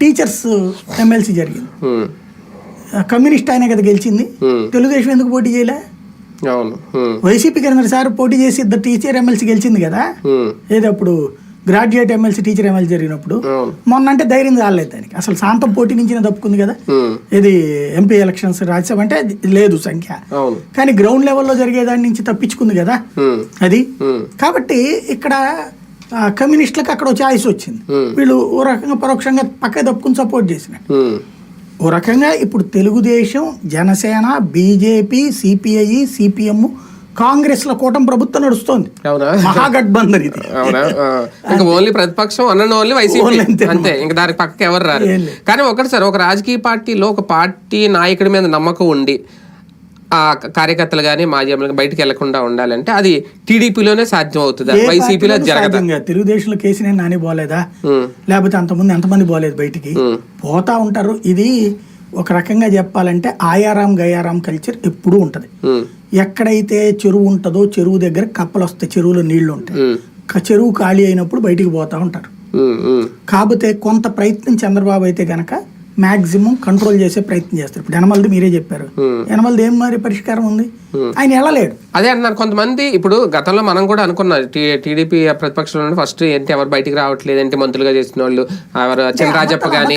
Teachers MLC జరిగింది. Communist ఆయన కదా గెలిచింది. తెలుగుదేశం ఎందుకు పోటీ చేయలే? వైసీపీ కింద సార్ పోటీ చేసి ఇద్దరు టీచర్ ఎమ్మెల్సీ గెలిచింది కదా? ఏది అప్పుడు గ్రాడ్యుయేట్ ఎమ్మెల్సీ టీచర్ ఎమ్మెల్సీ జరిగినప్పుడు. మొన్న అంటే ధైర్యం చాలేదు దానికి. అసలు శాంతం పోటీ నుంచి తప్పుకుంది కదా? ఇది ఎంపీ ఎలక్షన్స్ రాజ్యసభ అంటే లేదు సంఖ్య. కానీ గ్రౌండ్ లెవెల్లో జరిగే దాని నుంచి తప్పించుకుంది కదా? అది? కాబట్టి ఇక్కడ కమ్యూనిస్టులకు అక్కడ ఛాయిస్ వచ్చింది. Hmm. వీళ్ళు ఓ రకంగా పరోక్షంగా పక్క తప్పుకుని సపోర్ట్ చేసినట్టు. ఉమ్, ఓ రకంగా ఇప్పుడు Telugu Desam Janasena BJP CPI CPM కాంగ్రెస్ల కూటమి ప్రభుత్వం నడుస్తోంది. మహాగఠబంధన్ ఇది. ఇంకా ఓన్లీ ప్రతిపక్షం అన్న ఓన్లీ వైసీపీ. అంతే. ఇంకా దానికి పక్కకి ఎవరు రారు. కానీ ఒకటి సార్ ఒక రాజకీయ పార్టీలో ఒక పార్టీ నాయకుడి మీద నమ్మకం ఉండి ఆ కార్యకర్తలు కానీ మాజీ బయటికి వెళ్ళకుండా ఉండాలంటే అది టీడీపీలోనే సాధ్యం అవుతుంది వైసీపీలో జరగదు. తెలుగుదేశంలో కేసీనే నాని పోలేదా? లేకపోతే అంతమంది ఎంతమంది పోలేదు బయటికి? పోతా ఉంటారు. ఇది ఒక రకంగా చెప్పాలంటే ఆయారాం గయారాం కల్చర్ ఎప్పుడూ ఉంటది. ఎక్కడైతే చెరువు ఉంటుందో చెరువు దగ్గర కప్పలు వస్తాయి చెరువులో నీళ్ళు ఉంటాయి. చెరువు ఖాళీ అయినప్పుడు బయటికి పోతా ఉంటారు. కాకపోతే కొంత ప్రయత్నం చంద్రబాబు అయితే గనక మాక్సిమం కంట్రోల్ చేసే ప్రయత్నం చేస్తారు. ఇప్పుడు యనమలది మీరే చెప్పారు. యనమలది ఏం మరి పరిష్కారం ఉంది? ఆయన వెళ్ళలేడు అదే అంటున్నారు. కొంతమంది ఇప్పుడు గతంలో మనం కూడా అనుకున్నాం టీ- టీడీపీ ప్రతిపక్షంలో ఫస్ట్ ఏంటి ఎవరు బయటికి రావట్లేదు ఏంటి మంత్రులుగా చేసిన వాళ్ళు ఎవరు చినరాజప్ప కానీ